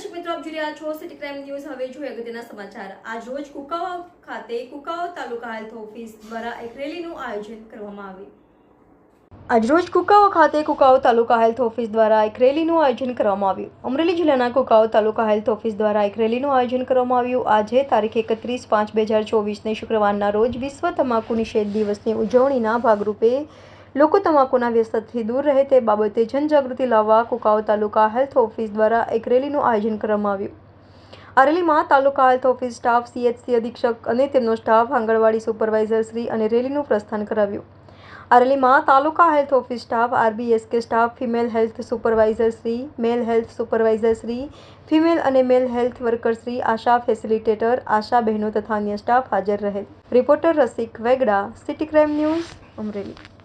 છો city crime news હવે જોઈએ અગત્યના સમાચાર. આજ રોજ કુકાવા ખાતે કુકાવા તાલુકા હેલ્થ ઓફિસ દ્વારા એક રેલીનું આયોજન કરવામાં આવ્યું. આજરોજ કુકાવા ખાતે કુકાઓ તાલુકા હેલ્થ ઓફિસ દ્વારા એક રેલીનું આયોજન કરવામાં આવ્યું. અમરેલી જિલ્લાના કુકાઓ તાલુકા હેલ્થ ઓફિસ દ્વારા એક રેલીનું આયોજન કરવામાં આવ્યું. આજે તારીખ એકત્રીસ પાંચ બે હજાર ચોવીસને શુક્રવારના રોજ વિશ્વ તમાકુ નિષેધ દિવસની ઉજવણીના ભાગરૂપે લોકો તમાકુના વ્યસનથી દૂર રહે તે બાબતે જનજાગૃતિ લાવવા કુકાઓ તાલુકા હેલ્થ ઓફિસ દ્વારા એક રેલીનું આયોજન કરવામાં આવ્યું. આ રેલીમાં taluka health office staff CHC અધિક્ષક અને તેમનો સ્ટાફ, આંગણવાડી સુપરવાઇઝર શ્રી અને રેલીનું પ્રસ્થાન કરાવ્યું. આ રેલીમાં taluka health office staff RBSK staff, female health supervisor Shri, male health supervisor Shri, female અને male health worker Shri, ASHA facilitator, ASHA બહેનો તથા અન્ય સ્ટાફ હાજર રહેલ. Reporter Rasik Vegda, city crime news, Amreli.